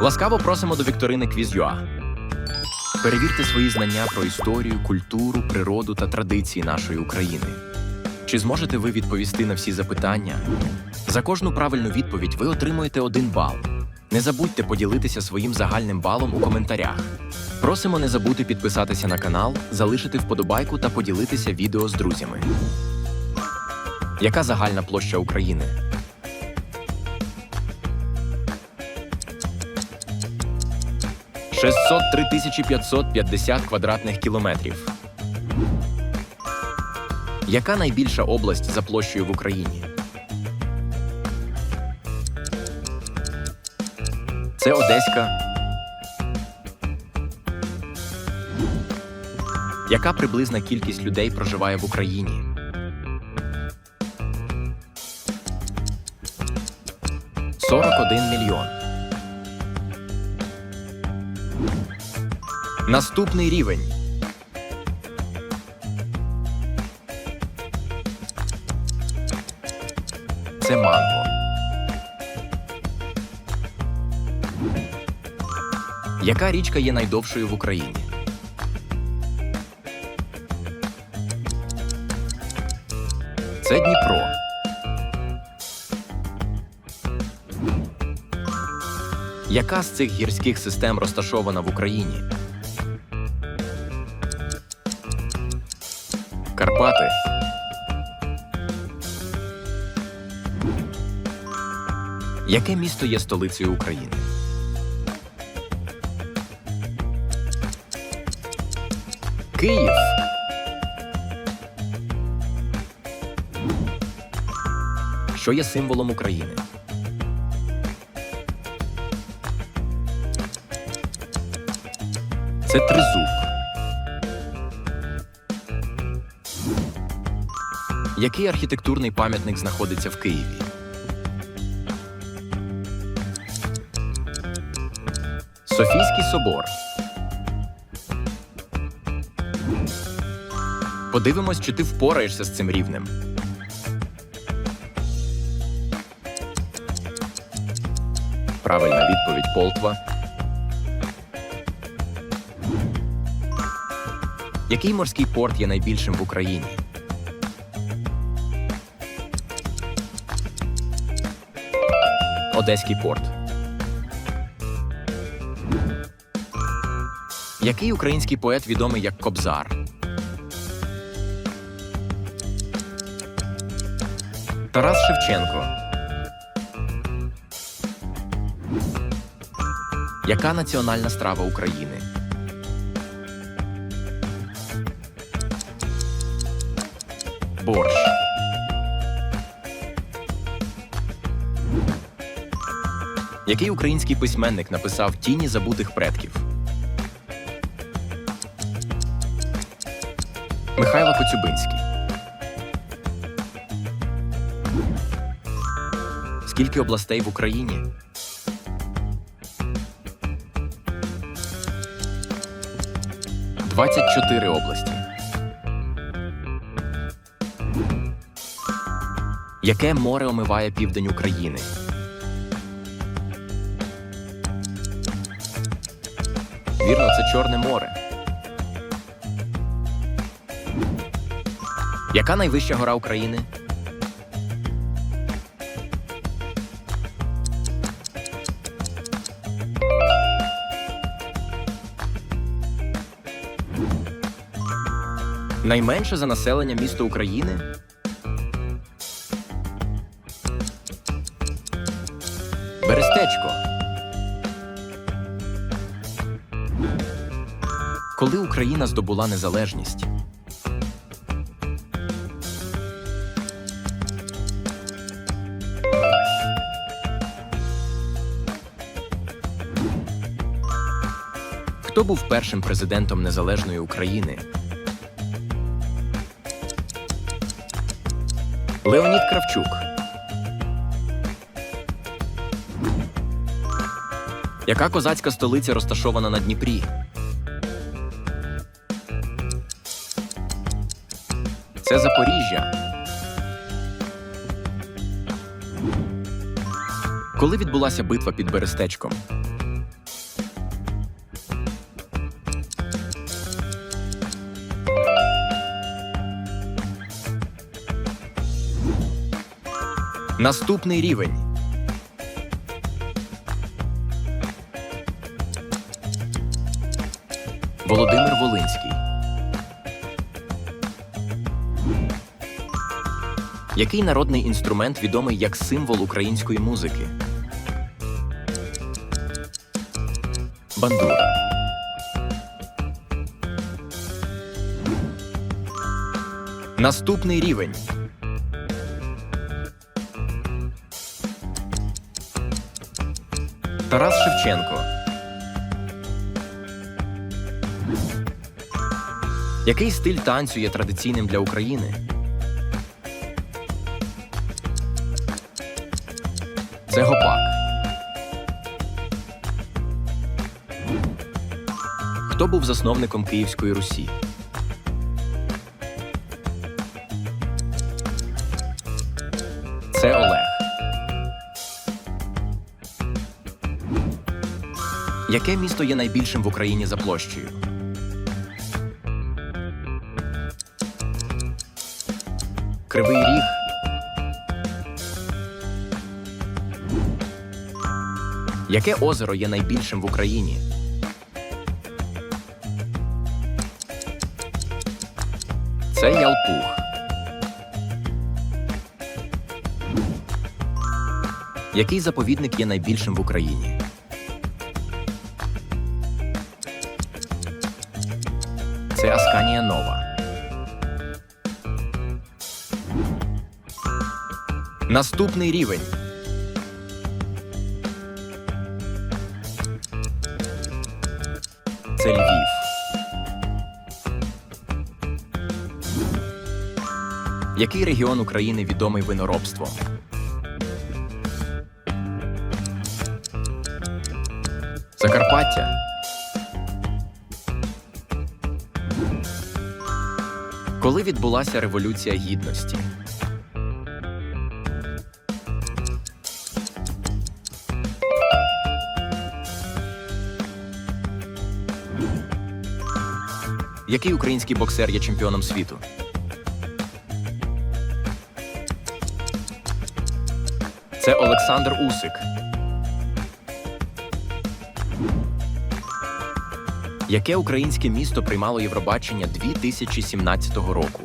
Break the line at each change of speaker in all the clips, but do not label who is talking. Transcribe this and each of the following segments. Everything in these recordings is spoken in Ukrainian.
Ласкаво просимо до вікторини Квіз.ua. Перевірте свої знання про історію, культуру, природу та традиції нашої України. Чи зможете ви відповісти на всі запитання? За кожну правильну відповідь ви отримуєте один бал. Не забудьте поділитися своїм загальним балом у коментарях. Просимо не забути підписатися на канал, залишити вподобайку та поділитися відео з друзями. Яка загальна площа України? Шестсот три тисячі 550 квадратних кілометрів. Яка найбільша область за площею в Україні? Це Одеська. Яка приблизна кількість людей проживає в Україні? Сорок один мільйон. Наступний рівень. Це манго. Яка річка є найдовшою в Україні? Це Дніпро. Яка з цих гірських систем розташована в Україні? Яке місто є столицею України? Київ. Що є символом України? Це тризуб. Який архітектурний пам'ятник знаходиться в Києві? Софійський собор. Подивимось, чи ти впораєшся з цим рівнем. Правильна відповідь Полтва. Який морський порт є найбільшим в Україні? Одеський порт. Який український поет відомий як Кобзар? Тарас Шевченко. Яка національна страва України? Борщ. Який український письменник написав Тіні забутих предків? Михайло Коцюбинський. Скільки областей в Україні? Двадцять чотири області. Яке море омиває південь України? Вірно, це Чорне море. Яка найвища гора України? Найменше за населення місто України? Берестечко. Коли Україна здобула незалежність? Хто був першим президентом незалежної України? Леонід Кравчук. Яка козацька столиця розташована на Дніпрі? Це Запоріжжя. Коли відбулася битва під Берестечком? Наступний рівень. Володимир Волинський. Який народний інструмент відомий як символ української музики? Бандура. Наступний рівень. Тарас Шевченко. Який стиль танцю є традиційним для України? Це гопак. Хто був засновником Київської Русі? Це Олег. Яке місто є найбільшим в Україні за площею? Кривий Ріг. Яке озеро є найбільшим в Україні? Це Ялпуг. Який заповідник є найбільшим в Україні? Це Асканія Нова. Наступний рівень. Це Львів. Який регіон України відомий виноробством? Закарпаття. Коли відбулася Революція Гідності? Який український боксер є чемпіоном світу? Це Олександр Усик. Яке українське місто приймало Євробачення 2017 року?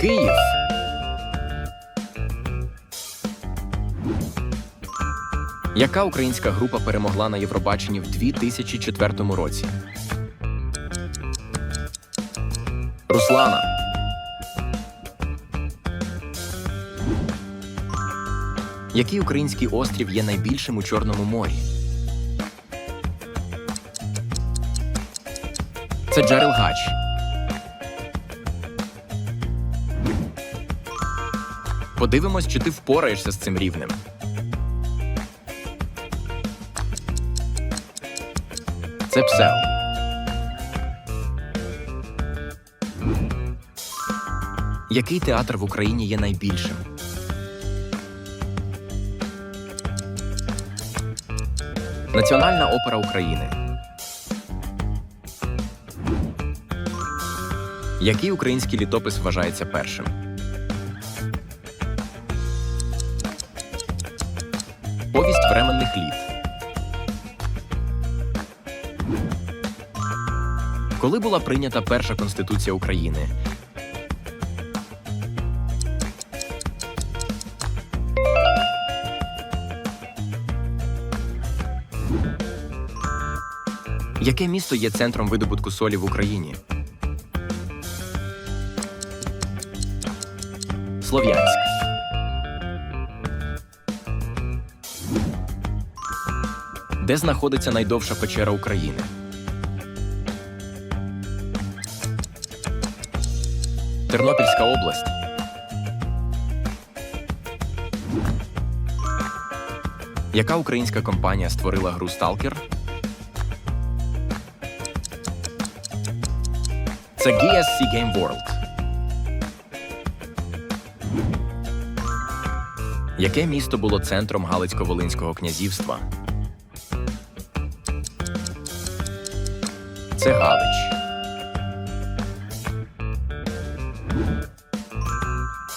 Київ. Яка українська група перемогла на Євробаченні в 2004 році? Руслана. Який український острів є найбільшим у Чорному морі? Це Джерелгач. Подивимось, чи ти впораєшся з цим рівнем. Це псел. Який театр в Україні є найбільшим? Національна опера України. Який український літопис вважається першим? Повість временних літ. Коли була прийнята перша конституція України? Яке місто є центром видобутку солі в Україні? Слов'янськ. Де знаходиться найдовша печера України? Тернопільська область. Яка українська компанія створила гру Сталкер? Це GSC Game World. Яке місто було центром Галицько-Волинського князівства? Це Галич.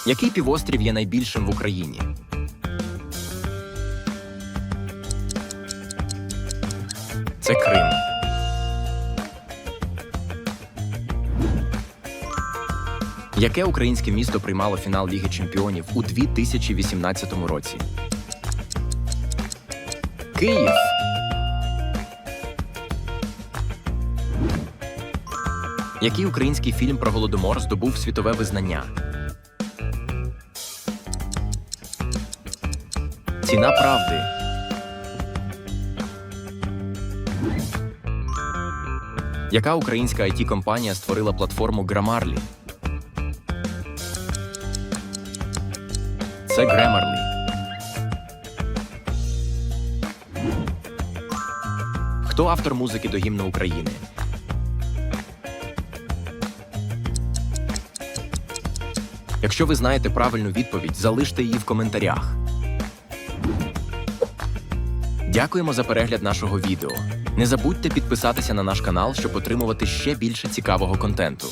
Який півострів є найбільшим в Україні? Це Крим. Яке українське місто приймало фінал Ліги Чемпіонів у 2018 році? Київ. Який український фільм про голодомор здобув світове визнання? Ціна правди. Яка українська it компанія створила платформу Grammarly? Це Grammarly. Хто автор музики до гімну України? Якщо ви знаєте правильну відповідь, залиште її в коментарях. Дякуємо за перегляд нашого відео. Не забудьте підписатися на наш канал, щоб отримувати ще більше цікавого контенту.